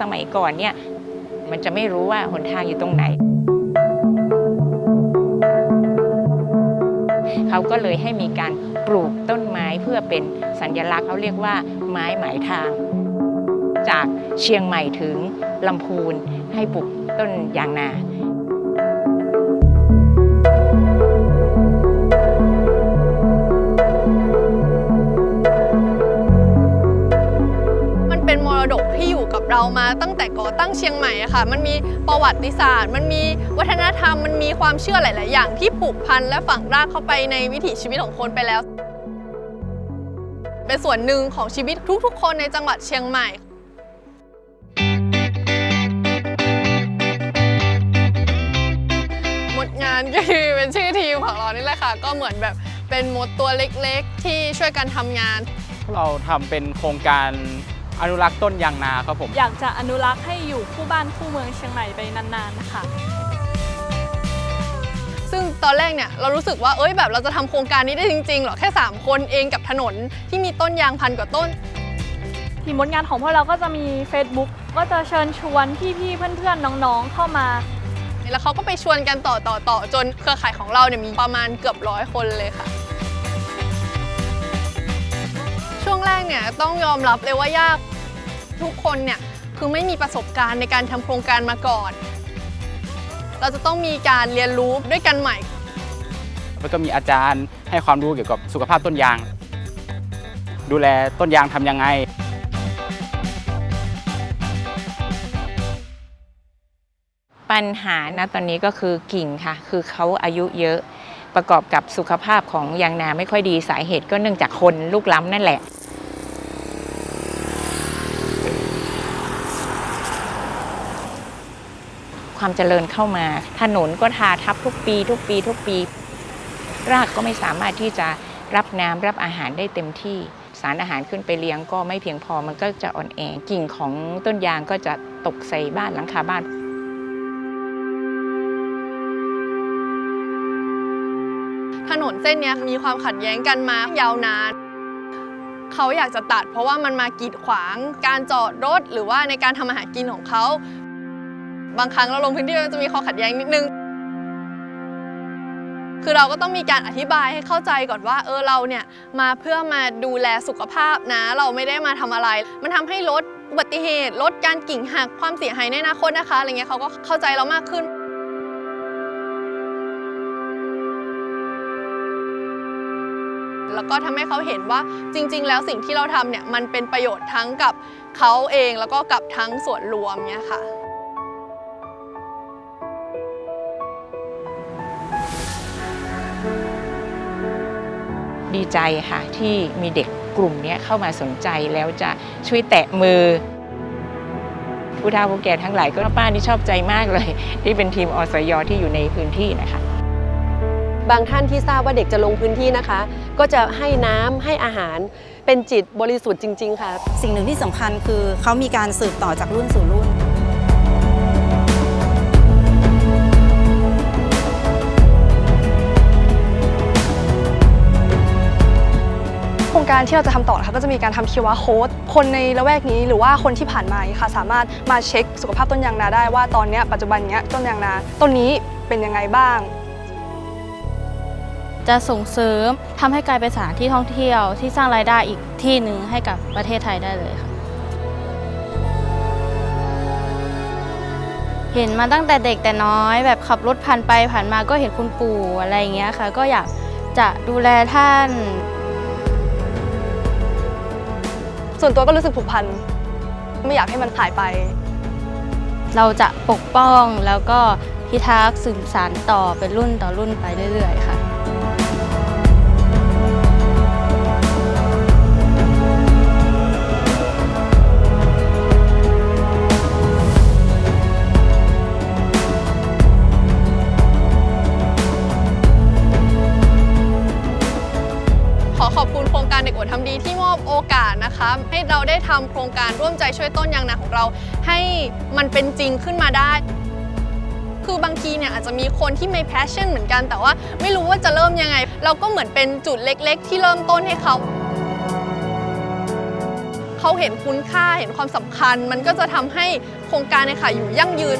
สมัยก่อนเนี่ยมันจะไม่รู้ว่าหนทางอยู่ตรงไหน เขาก็เลยให้มีการปลูกต้นไม้เพื่อเป็นสัญลักษณ์เขาเรียกว่าไม้หมายทาง จากเชียงใหม่ถึงลำพูนให้ปลูกต้นยางนา เรามาตั้งแต่ก่อตั้งเชียงใหม่ค่ะ มันมีประวัติศาสตร์ มันมีวัฒนธรรม มันมีความเชื่อหลาย ๆ อย่างที่ผูกพันและฝังรากเข้าไปในวิถีชีวิตของคนไปแล้ว เป็นส่วนหนึ่งของชีวิตทุก ๆ คนในจังหวัดเชียงใหม่มดงานก็คือเป็นชื่อทีมของเรานี่แหละค่ะ ก็เหมือนแบบเป็นมดตัวเล็ก ๆ ที่ช่วยกันทำงาน เราทำเป็นโครงการ อนุรักษ์ต้นยางนาครับผม อยากจะอนุรักษ์ให้อยู่คู่บ้านคู่เมืองเชียงใหม่ไปนานๆนะคะซึ่งตอนแรกเนี่ยเรารู้สึกว่าเอ้ยแบบเราจะทำโครงการนี้ได้จริงๆเหรอแค่ 3 คนเองกับถนนที่มีต้นยางพันกว่าต้น ทีมมดงานของพวกเราก็จะมี Facebook ก็จะเชิญชวนพี่ๆเพื่อนๆน้องๆเข้ามา แล้วเขาก็ไปชวนกันต่อต่อต่อจนเครือข่ายของเราเนี่ยมีประมาณเกือบร้อยคนเลยค่ะ เนี่ยต้องยอมรับเลยว่ายากทุกคนเนี่ยคือไม่มีประสบการณ์ในการทำโครงการมาก่อน เราจะต้องมีการเรียนรู้ด้วยกันใหม่ แล้วก็มีอาจารย์ให้ความรู้เกี่ยวกับสุขภาพต้นยาง ดูแลต้นยางทำยังไงปัญหานะตอนนี้ก็คือกิ่งค่ะ คือเขาอายุเยอะประกอบกับสุขภาพของยางนาไม่ค่อยดีสาเหตุก็เนื่องจากคนลูกล้ำนั่นแหละ ความเจริญเข้ามา ถนนก็ทาทับทุกปี ทุกปี ทุกปี รากก็ไม่สามารถที่จะรับน้ำรับอาหารได้เต็มที่สารอาหารขึ้นไปเลี้ยงก็ไม่เพียงพอมันก็จะอ่อนแอกิ่งของต้นยางก็จะตกใส่บ้านหลังคาบ้าน ถนนเส้นนี้มีความขัดแย้งกันมายาวนาน เขาอยากจะตัดเพราะว่ามันมากีดขวาง การจอดรถหรือว่าในการทำอาหารกินของเขา บางครั้งเราลงพื้นที่มันจะมีข้อขัดแย้งนิดนึง คือเราก็ต้องมีการอธิบายให้เข้าใจก่อนว่า เออเราเนี่ยมาเพื่อมาดูแลสุขภาพนะ เราไม่ได้มาทำอะไร มันทำให้ลดอุบัติเหตุ ลดการกิ่งหักความเสียหายในอนาคตนะคะอะไรเงี้ยเขาก็เข้าใจเรามากขึ้นแล้วก็ทำให้เขาเห็นว่าจริง ๆ แล้วสิ่งที่เราทำเนี่ยมันเป็นประโยชน์ทั้งกับเขาเองแล้วก็กับทั้งส่วนรวมเนี่ยค่ะ ดีใจค่ะที่มีเด็กกลุ่มเนี้ยเข้ามาสนใจแล้วจะช่วยแตะมือ ผู้เฒ่าผู้แก่ทั้งหลายก็ป้านี่ชอบใจมากเลย ที่เป็นทีมอสยที่อยู่ในพื้นที่นะคะ บางท่านที่ทราบว่าเด็กจะลงพื้นที่นะคะ ก็จะให้น้ำให้อาหารเป็นจิตบริสุทธิ์จริง ๆ ค่ะ สิ่งหนึ่งที่สำคัญคือเขามีการสืบต่อจากรุ่นสู่รุ่น การที่เราจะทำต่อนะคะก็จะมีการทำ QR code คนในละแวกนี้หรือว่าคนที่ผ่านมาค่ะสามารถมาเช็คสุขภาพต้นยางนาได้ว่าตอนนี้ปัจจุบันนี้ต้นยางนาต้นนี้เป็นยังไงบ้าง จะส่งเสริมทำให้กลายเป็นสถานที่ท่องเที่ยวที่สร้างรายได้อีกที่หนึ่งให้กับประเทศไทยได้เลยค่ะเห็นมาตั้งแต่เด็กแต่น้อยแบบขับรถผ่านไปผ่านมาก็เห็นคุณปู่อะไรอย่างเงี้ยค่ะ ก็อยากจะดูแลท่าน ส่วนตัวก็รู้สึกผูกพัน ไม่อยากให้มันหายไป เราจะปกป้องแล้วก็พิทักษ์สืบสานต่อเป็นรุ่นต่อรุ่นไปเรื่อยๆค่ะ นะคะ ให้เราได้ทำโครงการร่วมใจช่วยต้นยางนาของเรา ให้มันเป็นจริงขึ้นมาได้ คือบางทีเนี่ยอาจจะมีคนที่ไม่ passion เหมือนกัน แต่ว่าไม่รู้ว่าจะเริ่มยังไง เราก็เหมือนเป็นจุดเล็ก ๆ ที่เริ่มต้นให้เขาเขาเขาเห็นคุณค่าเห็นความสำคัญ มันก็จะทำให้โครงการเนี่ยค่ะอยู่ยั่งยืน